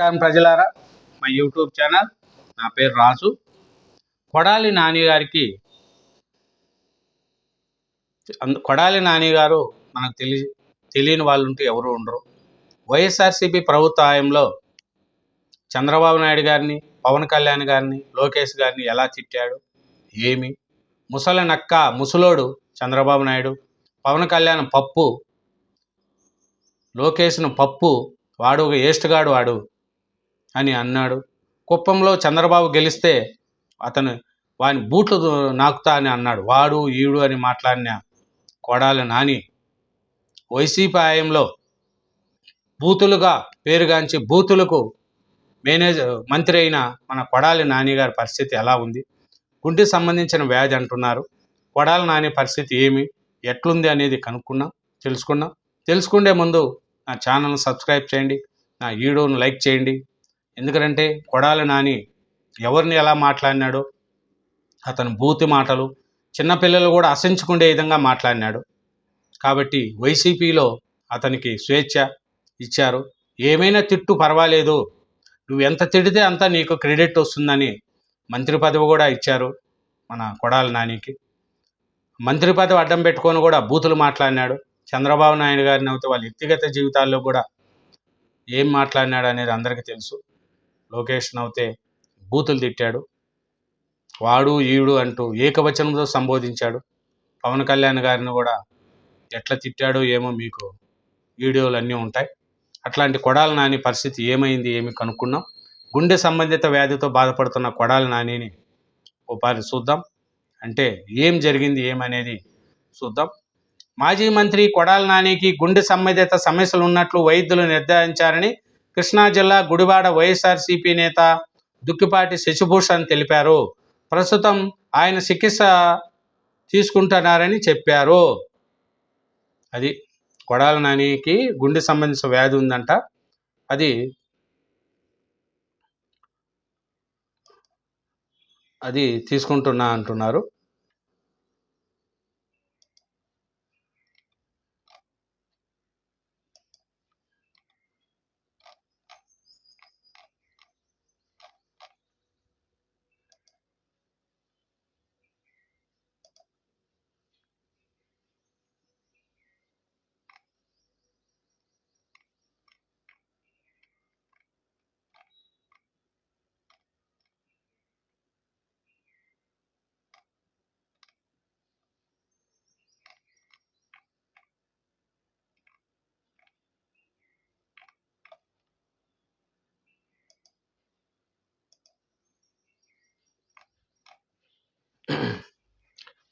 నమస్కారం ప్రజలారా. మా యూట్యూబ్ ఛానల్ నా పేరు రాజు. కొడాలి నాని గారికి కొడాలి నాని గారు మనకు తెలి తెలియని వాళ్ళు ఉంటే ఎవరు ఉండరు. వైఎస్ఆర్సీపీ ప్రభుత్వ హయాంలో చంద్రబాబు నాయుడు గారిని పవన్ కళ్యాణ్ గారిని లోకేష్ గారిని ఎలా తిట్టాడు? ఏమి? ముసలి నక్క ముసలోడు చంద్రబాబు నాయుడు పవన్ కళ్యాణ్ పప్పు లోకేష్ను పప్పు వాడు ఒక ఏస్ట్గాడు వాడు. అని అన్నాడు. కుప్పంలో చంద్రబాబు గెలిస్తే అతను వాని బూట్లు నాకుతా అని అన్నాడు. వాడు ఈడు అని మాట్లాడిన కొడాలి నాని వైసీపీ హయాంలో బూతులుగా పేరుగాంచి బూతులకు మేనేజర్ మంత్రి అయిన మన కొడాలి నాని గారి పరిస్థితి ఎలా ఉంది? గుండెకి సంబంధించిన వ్యాధి అంటున్నారు. కొడాలి నాని పరిస్థితి ఏమి? ఎట్లుంది అనేది కనుక్కున్నాం తెలుసుకున్నాం. తెలుసుకునే ముందు నా ఛానల్ని సబ్స్క్రైబ్ చేయండి. నా వీడియోను లైక్ చేయండి. ఎందుకంటే కొడాలి నాని ఎవరిని ఎలా మాట్లాడినాడు అతను బూతి మాటలు చిన్నపిల్లలు కూడా అసహించుకునే విధంగా మాట్లాడినాడు. కాబట్టి వైసీపీలో అతనికి స్వేచ్ఛ ఇచ్చారు. ఏమైనా తిట్టు పర్వాలేదు. నువ్వు ఎంత తిడితే అంత నీకు క్రెడిట్ వస్తుందని మంత్రి పదవి కూడా ఇచ్చారు మన కొడాల నానికి. మంత్రి పదవి అడ్డం పెట్టుకొని కూడా బూతులు మాట్లాడినాడు. చంద్రబాబు నాయుడు గారిని అయితే వాళ్ళ వ్యక్తిగత జీవితాల్లో కూడా ఏం మాట్లాడినాడు అనేది అందరికీ తెలుసు. లోకేష్ నవ్వుతే బూతులు తిట్టాడు. వాడు ఈడు అంటూ ఏకవచనంతో సంబోధించాడు. పవన్ కళ్యాణ్ గారిని కూడా ఎట్లా తిట్టాడో ఏమో మీకు వీడియోలు అన్నీ ఉంటాయి. అట్లాంటి కొడాల నాని పరిస్థితి ఏమైంది ఏమి కనుక్కున్నాం. గుండె సంబంధిత వ్యాధితో బాధపడుతున్న కొడాల నానిని ఓపారి చూద్దాం. అంటే ఏం జరిగింది ఏమనేది చూద్దాం. మాజీ మంత్రి కొడాల నానికి గుండె సంబంధిత సమస్యలు ఉన్నట్లు వైద్యులు నిర్ధారించారని కృష్ణా జిల్లా గుడివాడ వైఎస్ఆర్సీపీ నేత దుక్కిపాటి శశిభూషణ్ తెలిపారు. ప్రస్తుతం ఆయన చికిత్స తీసుకుంటున్నారని చెప్పారు. అది కొడాల నానికి గుండె సంబంధించిన వ్యాధి ఉందంట. అది అది తీసుకుంటున్నా అంటున్నారు.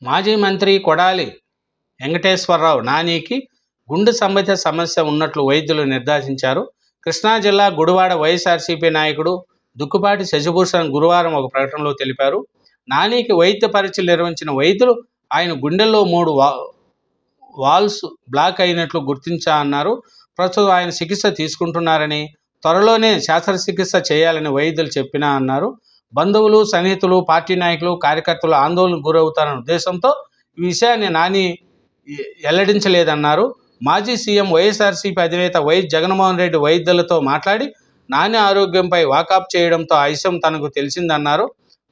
మాజీ మంత్రి కొడాలి వెంకటేశ్వరరావు నానికి గుండె సంబంధిత సమస్య ఉన్నట్లు వైద్యులు నిర్ధారించారు కృష్ణా జిల్లా గుడివాడ వైఎస్ఆర్సీపీ నాయకుడు దుక్కుపాటి శశిభూషణ్ గురువారం ఒక ప్రకటనలో తెలిపారు. నానికి వైద్య పరీక్షలు నిర్వహించిన వైద్యులు ఆయన గుండెల్లో మూడు వాల్స్ బ్లాక్ అయినట్లు గుర్తించా అన్నారు. ప్రస్తుతం ఆయన చికిత్స తీసుకుంటున్నారని త్వరలోనే శస్త్రచికిత్స చేయాలని వైద్యులు చెప్పినా అన్నారు. బంధువులు సన్నిహితులు పార్టీ నాయకులు కార్యకర్తలు ఆందోళనకు గురవుతారన్న ఉద్దేశంతో ఈ విషయాన్ని నాని వెల్లడించలేదన్నారు. మాజీ సీఎం వైఎస్ఆర్సీపీ అధినేత వైఎస్ జగన్మోహన్ రెడ్డి వైద్యులతో మాట్లాడి నాని ఆరోగ్యంపై వాకప్ చేయడంతో ఆ విషయం తనకు తెలిసిందన్నారు.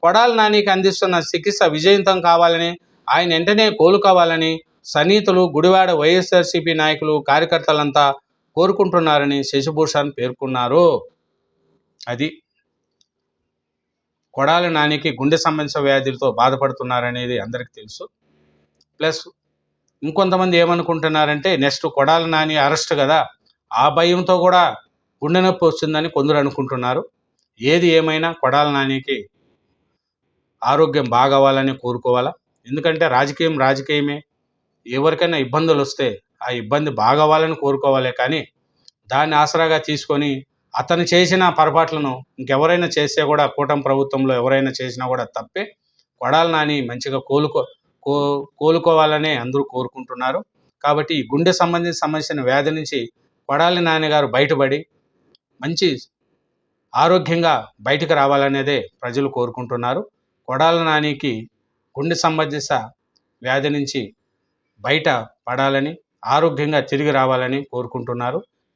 కొడాల నానికి అందిస్తున్న చికిత్స విజయవంతం కావాలని ఆయన వెంటనే కోలుకోవాలని సన్నిహితులు గుడివాడ వైఎస్ఆర్సీపీ నాయకులు కార్యకర్తలంతా కోరుకుంటున్నారని శశిభూషణ్ పేర్కొన్నారు. అది కొడాలి నానికి గుండె సంబంధించిన వ్యాధులతో బాధపడుతున్నారనేది అందరికీ తెలుసు. ప్లస్ ఇంకొంతమంది ఏమనుకుంటున్నారంటే నెక్స్ట్ కొడాలి నాని అరెస్ట్ కదా ఆ భయంతో కూడా గుండె నొప్పి వస్తుందని కొందరు అనుకుంటున్నారు. ఏది ఏమైనా కొడాలి నానికి ఆరోగ్యం బాగవ్వాలని కోరుకోవాలా? ఎందుకంటే రాజకీయం రాజకీయమే. ఎవరికైనా ఇబ్బందులు వస్తే ఆ ఇబ్బంది బాగవ్వాలని కోరుకోవాలి కానీ దాన్ని ఆసరాగా తీసుకొని అతను చేసిన పొరపాట్లను ఇంకెవరైనా చేస్తే కూడా కూటమి ప్రభుత్వంలో ఎవరైనా చేసినా కూడా తప్పే. కొడాలి నాని మంచిగా కోలుకో కో కోలుకోవాలని అందరూ కోరుకుంటున్నారు. కాబట్టి ఈ గుండె సంబంధించిన సమస్యను వ్యాధి నుంచి కొడాలి నాని గారు బయటపడి మంచి ఆరోగ్యంగా బయటకు రావాలనేదే ప్రజలు కోరుకుంటున్నారు. కొడాలి నానికి గుండె సంబంధిత వ్యాధి నుంచి బయట పడాలని ఆరోగ్యంగా తిరిగి రావాలని కోరుకుంటున్నారు.